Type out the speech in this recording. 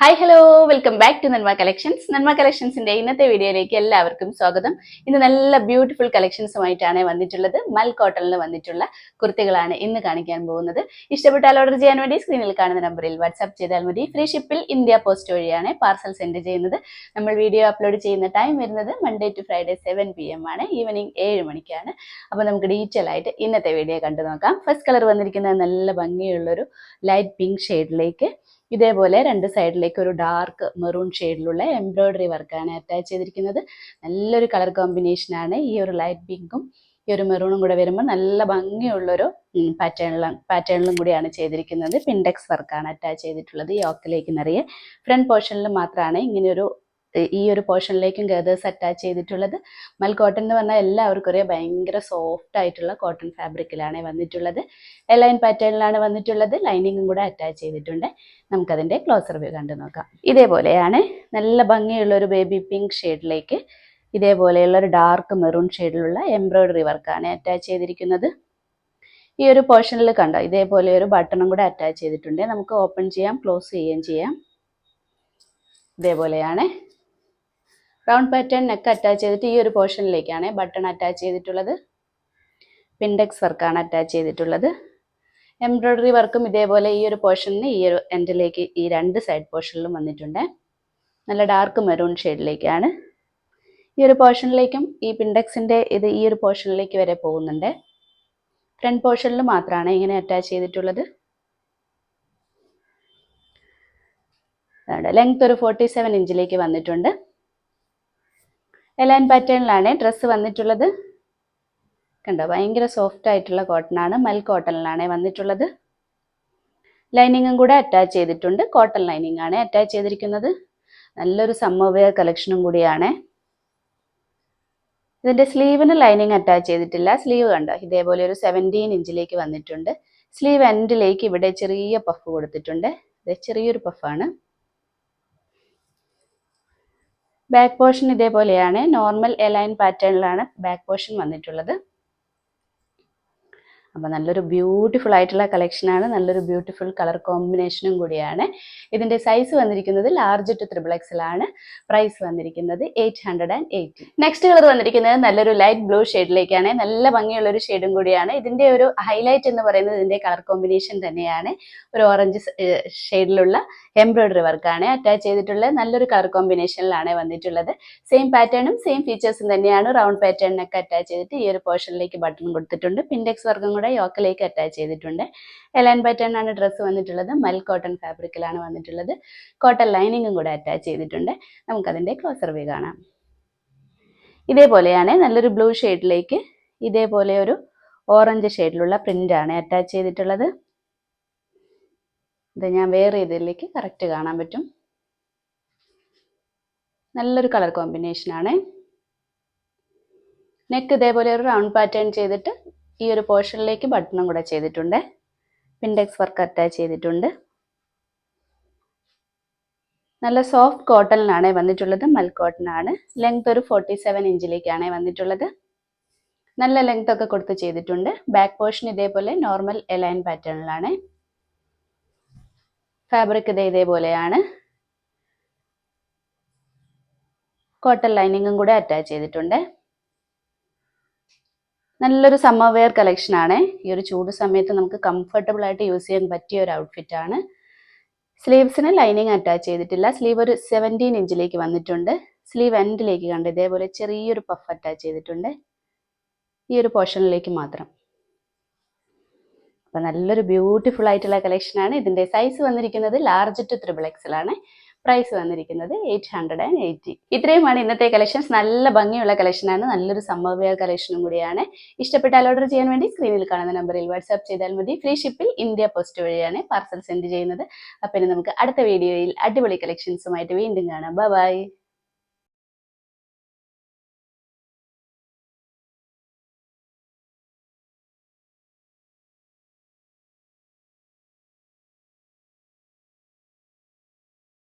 Hi hello welcome back to Nanma collections Nanma കളക്ഷൻസിന്റെ ഇന്നത്തെ വീഡിയോയിലേക്ക് എല്ലാവർക്കും സ്വാഗതം. ഇന്ന് നല്ല ബ്യൂട്ടിഫുൾ കളക്ഷൻസുമായിട്ടാണ് വന്നിട്ടുള്ളത്. മൽ കോട്ടണിൽ വന്നിട്ടുള്ള കുർത്തികളാണ് ഇന്ന് കാണിക്കാൻ പോകുന്നത്. ഇഷ്ടപ്പെട്ടാൽ ഓർഡർ ചെയ്യാൻ വേണ്ടി സ്ക്രീനിൽ കാണുന്ന നമ്പറിൽ വാട്സ്ആപ്പ് ചെയ്താൽ മതി. ഫ്രീ ഷിപ്പിൽ ഇന്ത്യ പോസ്റ്റ് വഴിയാണ് പാർസൽ സെൻഡ് ചെയ്യുന്നത്. നമ്മൾ വീഡിയോ അപ്ലോഡ് ചെയ്യുന്ന ടൈം വരുന്നത് Monday to Friday seven P M ആണ്. ഈവനിങ് ഏഴ് മണിക്കാണ്. അപ്പോൾ നമുക്ക് ഡീറ്റെയിൽ ആയിട്ട് ഇന്നത്തെ വീഡിയോ കണ്ടു നോക്കാം. ഫസ്റ്റ് കളർ വന്നിരിക്കുന്നത് നല്ല ഭംഗിയുള്ളൊരു ലൈറ്റ് പിങ്ക് ഷെയ്ഡിലേക്ക് ഇതേപോലെ രണ്ട് സൈഡിലേക്ക് ഒരു ഡാർക്ക് മെറൂൺ ഷെയ്ഡിലുള്ള എംബ്രോയിഡറി വർക്കാണ് അറ്റാച്ച് ചെയ്തിരിക്കുന്നത്. നല്ലൊരു കളർ കോമ്പിനേഷനാണ് ഈ ഒരു ലൈറ്റ് പിങ്കും ഈ ഒരു മെറൂണും കൂടെ വരുമ്പോൾ നല്ല ഭംഗിയുള്ളൊരു പാറ്റേണിലും പാറ്റേണിലും കൂടിയാണ് ചെയ്തിരിക്കുന്നത്. പിൻഡെക്സ് വർക്കാണ് അറ്റാച്ച് ചെയ്തിട്ടുള്ളത് യോക്കിലേക്ക് നിറയെ. ഫ്രണ്ട് പോർഷനിൽ മാത്രമാണ് ഇങ്ങനെയൊരു ഈ ഒരു പോർഷനിലേക്കും ഗദേഴ്സ് അറ്റാച്ച് ചെയ്തിട്ടുള്ളത്. മൽ കോട്ടൺ എന്ന് പറഞ്ഞാൽ എല്ലാവർക്കും അറിയാം ഭയങ്കര സോഫ്റ്റ് ആയിട്ടുള്ള കോട്ടൺ ഫാബ്രിക്കിലാണ് വന്നിട്ടുള്ളത്. എലൈൻ പാറ്റേണിലാണ് വന്നിട്ടുള്ളത്. ലൈനിങ്ങും കൂടെ അറ്റാച്ച് ചെയ്തിട്ടുണ്ട്. നമുക്കതിന്റെ ക്ലോസർ വ്യൂ കണ്ടു നോക്കാം. ഇതേപോലെയാണ് നല്ല ഭംഗിയുള്ള ഒരു ബേബി പിങ്ക് ഷെയ്ഡിലേക്ക് ഇതേപോലെയുള്ള ഒരു ഡാർക്ക് മെറൂൺ ഷെയ്ഡിലുള്ള എംബ്രോയിഡറി വർക്കാണ് അറ്റാച്ച് ചെയ്തിരിക്കുന്നത്. ഈ ഒരു പോർഷനിൽ കണ്ടോ ഇതേപോലെ ഒരു ബട്ടണും കൂടെ അറ്റാച്ച് ചെയ്തിട്ടുണ്ട്. നമുക്ക് ഓപ്പൺ ചെയ്യാം ക്ലോസ് ചെയ്യുകയും ചെയ്യാം. ഇതേപോലെയാണ് റൗണ്ട് പാറ്റേൺ നെക്ക് അറ്റാച്ച് ചെയ്തിട്ട് ഈ ഒരു പോർഷനിലേക്കാണ് ബട്ടൺ അറ്റാച്ച് ചെയ്തിട്ടുള്ളത്. പിൻഡെക്സ് വർക്കാണ് അറ്റാച്ച് ചെയ്തിട്ടുള്ളത്. എംബ്രോയ്ഡറി വർക്കും ഇതേപോലെ ഈ ഒരു പോർഷനിൽ ഈ ഒരു എൻഡിലേക്ക് ഈ രണ്ട് സൈഡ് പോർഷനിലും വന്നിട്ടുണ്ട്. നല്ല ഡാർക്ക് മെറൂൺ ഷെയ്ഡിലേക്കാണ് ഈ ഒരു പോർഷനിലേക്കും ഈ പിൻഡെക്സിന്റെ ഇത് ഈ ഒരു പോർഷനിലേക്ക് വരെ പോകുന്നുണ്ട്. ഫ്രണ്ട് പോർഷനിൽ മാത്രമാണ് ഇങ്ങനെ അറ്റാച്ച് ചെയ്തിട്ടുള്ളത്. ലെങ്ത് ഒരു ഫോർട്ടി സെവൻ ഇഞ്ചിലേക്ക് വന്നിട്ടുണ്ട്. എലൈൻ പാറ്റേണിലാണ് ഡ്രസ്സ് വന്നിട്ടുള്ളത്. കണ്ടോ ഭയങ്കര സോഫ്റ്റ് ആയിട്ടുള്ള കോട്ടൺ ആണ് മൽ കോട്ടണിലാണ് വന്നിട്ടുള്ളത്. ലൈനിങ്ങും കൂടെ അറ്റാച്ച് ചെയ്തിട്ടുണ്ട് കോട്ടൺ ലൈനിങ് ആണ് അറ്റാച്ച് ചെയ്തിരിക്കുന്നത്. നല്ലൊരു സമ്മർ വെയർ കളക്ഷനും കൂടിയാണ്. ഇതിന്റെ സ്ലീവിന് ലൈനിങ് അറ്റാച്ച് ചെയ്തിട്ടില്ല. സ്ലീവ് കണ്ടോ ഇതേപോലെ ഒരു സെവന്റീൻ ഇഞ്ചിലേക്ക് വന്നിട്ടുണ്ട്. സ്ലീവ് എൻഡിലേക്ക് ഇവിടെ ചെറിയ പഫ് കൊടുത്തിട്ടുണ്ട്. ചെറിയൊരു പഫാണ് ബാക്ക് പോർഷൻ ഇതേപോലെയാണ്. നോർമൽ എലൈൻ പാറ്റേണിലാണ് ബാക്ക് പോർഷൻ വന്നിട്ടുള്ളത്. അപ്പോൾ നല്ലൊരു ബ്യൂട്ടിഫുൾ ആയിട്ടുള്ള കളക്ഷനാണ് നല്ലൊരു ബ്യൂട്ടിഫുൾ കളർ കോമ്പിനേഷനും കൂടിയാണ്. ഇതിന്റെ സൈസ് വന്നിരിക്കുന്നത് ലാർജ് ടു ത്രിബിൾ എക്സലാണ് പ്രൈസ് വന്നിരിക്കുന്നത് eight hundred and eighty next colour വന്നിരിക്കുന്നത് നല്ലൊരു ലൈറ്റ് ബ്ലൂ ഷെയ്ഡിലേക്കാണ് നല്ല ഭംഗിയുള്ള ഒരു ഷെയ്ഡും കൂടിയാണ്. ഇതിന്റെ ഒരു ഹൈലൈറ്റ് എന്ന് പറയുന്നത് ഇതിന്റെ കളർ കോമ്പിനേഷൻ തന്നെയാണ്. ഒരു ഓറഞ്ച് ഷെയ്ഡിലുള്ള എംബ്രോയിഡറി വർക്കാണ് അറ്റാച്ച് ചെയ്തിട്ടുള്ള നല്ലൊരു കളർ കോമ്പിനേഷനിലാണ് വന്നിട്ടുള്ളത്. സെയിം പാറ്റേണും സെയിം ഫീച്ചേഴ്സും തന്നെയാണ്. റൗണ്ട് പാറ്റേണിനൊക്കെ അറ്റാച്ച് ചെയ്തിട്ട് ഈ ഒരു പോർഷനിലേക്ക് ബട്ടൺ കൊടുത്തിട്ടുണ്ട്. പിൻഡെക്സ് വർക്കും കൂടെ യോക്കിലേക്ക് അറ്റാച്ച് ചെയ്തിട്ടുണ്ട്. എലൈൻ പാറ്റേൺ ആണ് ഡ്രസ്സ് വന്നിട്ടുള്ളത്. മൽ കോട്ടൺ ഫാബ്രിക്കിലാണ് വന്നിട്ടുള്ളത്. കോട്ടൺ ലൈനിങ്ങും കൂടെ അറ്റാച്ച് ചെയ്തിട്ടുണ്ട്. നമുക്കതിന്റെ ക്ലോസർ വ്യൂ കാണാം. ഇതേപോലെയാണ് നല്ലൊരു ബ്ലൂ ഷെയ്ഡിലേക്ക് ഇതേപോലെ ഒരു ഓറഞ്ച് ഷെയ്ഡിലുള്ള ആണ് അറ്റാച്ച് ചെയ്തിട്ടുള്ളത്. ഇത് ഞാൻ വേറെ ഇതിലേക്ക് കറക്റ്റ് കാണാൻ പറ്റും. നല്ലൊരു കളർ കോമ്പിനേഷനാണ് നെക്ക് ഇതേപോലെ ഒരു റൗണ്ട് പാറ്റേൺ ചെയ്തിട്ട് ഈ ഒരു പോർഷനിലേക്ക് ബട്ടണും കൂടെ ചെയ്തിട്ടുണ്ട്. പിൻഡെക്സ് വർക്ക് അറ്റാച്ച് ചെയ്തിട്ടുണ്ട്. നല്ല സോഫ്റ്റ് കോട്ടണിലാണ് വന്നിട്ടുള്ളത്. മൽ കോട്ടൺ ആണ്. ലെങ്ത് ഒരു ഫോർട്ടി സെവൻ ഇഞ്ചിലേക്കാണ് വന്നിട്ടുള്ളത്. നല്ല ലെങ്ത് ഒക്കെ കൊടുത്ത് ചെയ്തിട്ടുണ്ട്. ബാക്ക് പോർഷൻ ഇതേപോലെ നോർമൽ എലൈൻ പാറ്റേണിലാണ് ഫാബ്രിക് ഇത് ഇതേപോലെയാണ്. കോട്ടൺ ലൈനിങ്ങും കൂടെ അറ്റാച്ച് ചെയ്തിട്ടുണ്ട്. നല്ലൊരു സമ്മർ വെയർ കളക്ഷൻ ആണ്. ഈ ഒരു ചൂട് സമയത്ത് നമുക്ക് കംഫർട്ടബിൾ ആയിട്ട് യൂസ് ചെയ്യാൻ പറ്റിയ ഒരു ഔട്ട്ഫിറ്റ് ആണ്. സ്ലീവ്സിന് ലൈനിങ് അറ്റാച്ച് ചെയ്തിട്ടില്ല. സ്ലീവ് ഒരു സെവന്റീൻ ഇഞ്ചിലേക്ക് വന്നിട്ടുണ്ട്. സ്ലീവ് എൻഡിലേക്ക് കണ്ട് ഇതേപോലെ ചെറിയൊരു പഫ് അറ്റാച്ച് ചെയ്തിട്ടുണ്ട്. ഈ ഒരു പോർഷനിലേക്ക് മാത്രം. അപ്പം നല്ലൊരു ബ്യൂട്ടിഫുൾ ആയിട്ടുള്ള കളക്ഷനാണ് ഇതിന്റെ സൈസ് വന്നിരിക്കുന്നത് ലാർജ് ടു ത്രിബിൾ എക്സലാണ് പ്രൈസ് വന്നിരിക്കുന്നത് എയ്റ്റ് ഹൺഡ്രഡ് ആൻഡ് എയ്റ്റി ഇത്രയുമാണ് ഇന്നത്തെ കളക്ഷൻസ് നല്ല ഭംഗിയുള്ള കളക്ഷനാണ് നല്ലൊരു സമ്മർ കളക്ഷനും കൂടിയാണ്. ഇഷ്ടപ്പെട്ടാൽ ഓർഡർ ചെയ്യാൻ വേണ്ടി സ്ക്രീനിൽ കാണുന്ന നമ്പറിൽ വാട്സാപ്പ് ചെയ്താൽ മതി. ഫ്രീ ഷിപ്പിൽ ഇന്ത്യ പോസ്റ്റ് വഴിയാണ് പാർസൽ സെൻഡ് ചെയ്യുന്നത്. അപ്പം നമുക്ക് അടുത്ത വീഡിയോയിൽ അടിപൊളി കളക്ഷൻസുമായിട്ട് വീണ്ടും കാണാം. ബൈ